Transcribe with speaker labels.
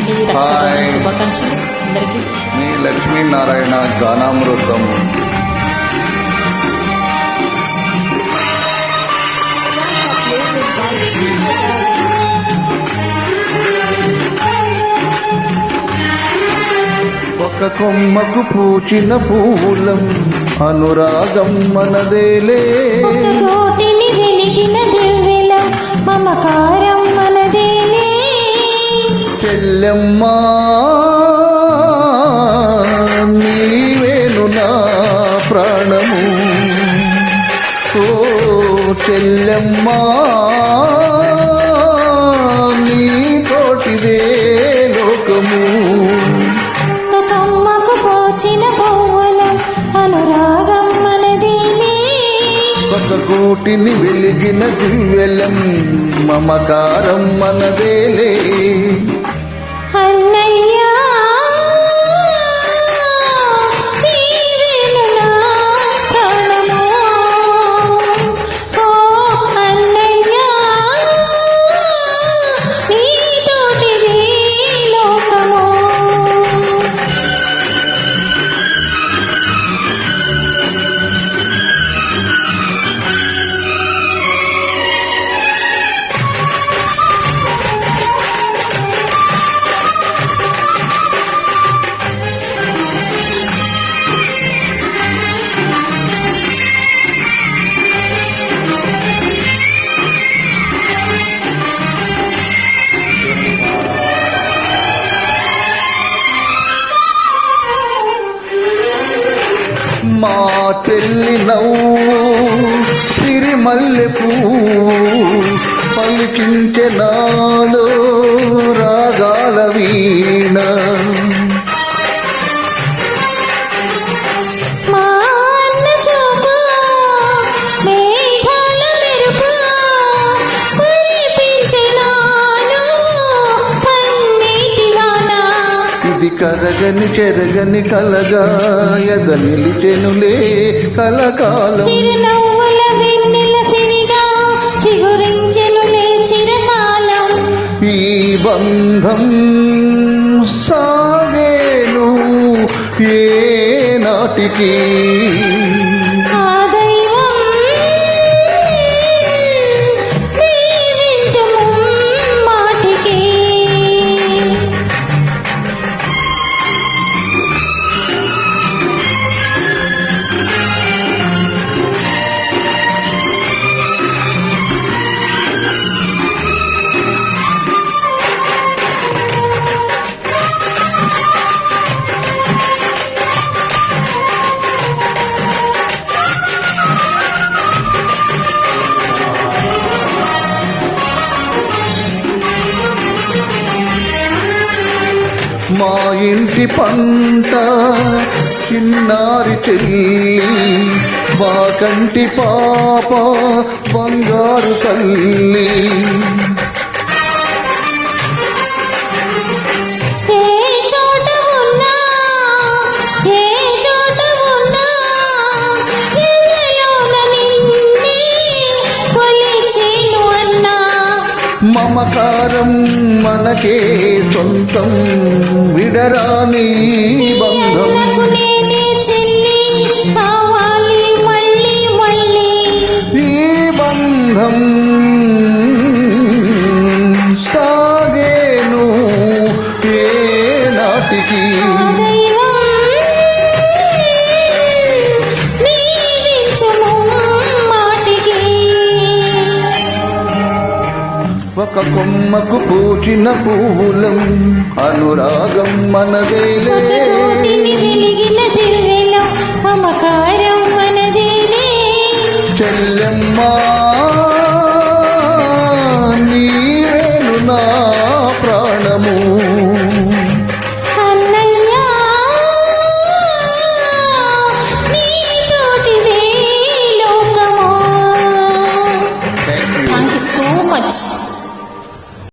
Speaker 1: అండి. రక్షాబంధన్ శుభాకాంక్షలు అందరికీ.
Speaker 2: మీ లక్ష్మీనారాయణ గానామృతం. ఒక కొమ్మకు పూచిన పూలం అనురాగం మనదేలే. చెల్లెమ్మా నీవేను నా ప్రాణము. ఓ చెల్లెమ్మా నీ తోటిదే లోకము.
Speaker 3: ఒక కొమ్మకు పోచిన పువ్వుల అనురాగం
Speaker 2: కోటిని వెలిగిన దివ్యలం మమకారం మనదేలే పెళ్ళి నవ్వు సిరిమల్లె పువ్వు పలికించె నాలో
Speaker 3: రాగాలవీ
Speaker 2: ఇది కరగని చెరగని కలగా నిలిచెనులే కలకాలం.
Speaker 3: చిరునవ్వుల వెన్నెల సిరిగా చిగురించెను చిరకాలం.
Speaker 2: ఈ బంధం సాగేను ఏ నాటికి మా ఇంటి పంట చిన్నారి చెల్లి మా కంటి పాప బంగారు తల్లి. మమకారం మనకే సొంతం విడరాని బంధం. ఈ బంధం సాగేను ఒక కొమ్మకు పూచిన పువ్వులం అనురాగం
Speaker 3: మనదేలే.
Speaker 2: చెల్లెమ్మా